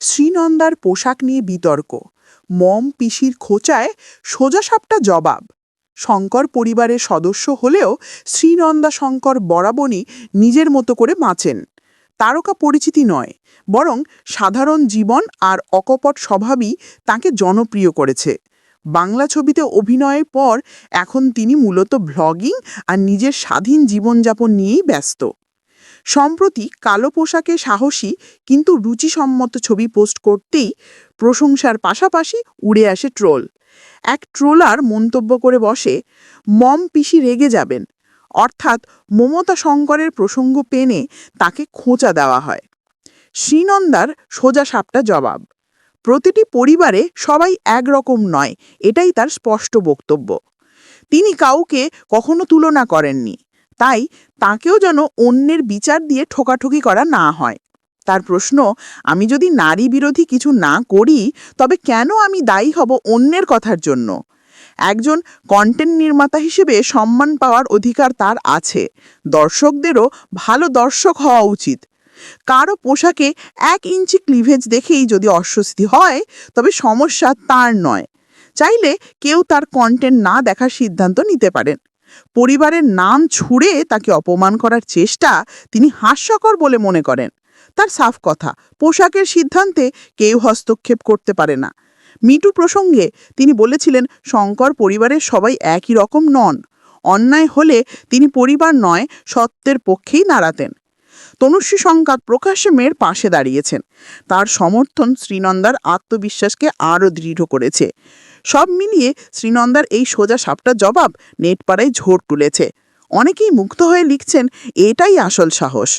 শ্রীনন্দার পোশাক নিয়ে বিতর্ক। মম পিসির খোঁচায় সোজাসাপটা জবাব। শঙ্কর পরিবারের সদস্য হলেও শ্রীনন্দা শঙ্কর বরাবরই নিজের মতো করে বাঁচেন। তারকা পরিচিতি নয়, বরং সাধারণ জীবন আর অকপট স্বভাবই তাকে জনপ্রিয় করেছে। বাংলা ছবিতে অভিনয়ের পর এখন তিনি মূলত ভ্লগিং আর নিজের স্বাধীন জীবনযাপন নিয়েই ব্যস্ত। সম্প্রতি কালো পোশাকে সাহসী কিন্তু রুচিসম্মত ছবি পোস্ট করতেই প্রশংসার পাশাপাশি উড়ে আসে ট্রোল। এক ট্রোলার মন্তব্য করে বসে, মম পিসি রেগে যাবেন। অর্থাৎ মমতা শঙ্করের প্রসঙ্গ পেনে তাকে খোঁচা দেওয়া হয়। শ্রীনন্দার সোজা সাপটা জবাব, প্রতিটি পরিবারে সবাই একরকম নয়। এটাই তার স্পষ্ট বক্তব্য। তিনি কাউকে কখনো তুলনা করেননি। তাই তাকেও যেন অন্যের বিচার দিয়ে ঠোকাঠুকি করা না হয়। তার প্রশ্ন, আমি যদি নারী বিরোধী কিছু না করি, তবে কেন আমি দায়ী হব অন্যের কথার জন্য? একজন কন্টেন্ট নির্মাতা হিসেবে সম্মান পাওয়ার অধিকার তার আছে। দর্শকদেরও ভালো দর্শক হওয়া উচিত। কারও পোশাকে এক ইঞ্চি ক্লিভেজ দেখেই যদি অস্বস্তি হয়, তবে সমস্যা তার নয়। চাইলে কেউ তার কন্টেন্ট না দেখার সিদ্ধান্ত নিতে পারেন। পরিবারের নাম ছুঁড়ে তাকে অপমান করার চেষ্টা তিনি হাস্যকর বলে মনে করেন। তার সাফ কথা, পোশাকের সিদ্ধান্তে কেউ হস্তক্ষেপ করতে পারে না। মিটু প্রসঙ্গে তিনি বলেছিলেন, শঙ্কর পরিবারের সবাই একই রকম নন। অন্যায় হলে তিনি পরিবার নয়, সত্যের পক্ষেই নাড়াতেন। তনুশ্রী সংঘাত প্রকাশ্যে মেয়ের পাশে দাঁড়িয়েছেন। তার সমর্থন শ্রীনন্দার আত্মবিশ্বাসকে আরও দৃঢ় করেছে। সব মিলিয়ে শ্রীনন্দার এই সোজা সাপটা জবাব নেটপাড়ায় ঝোর তুলেছে। অনেকেই মুগ্ধ হয়ে লিখছেন, এটাই আসল সাহস।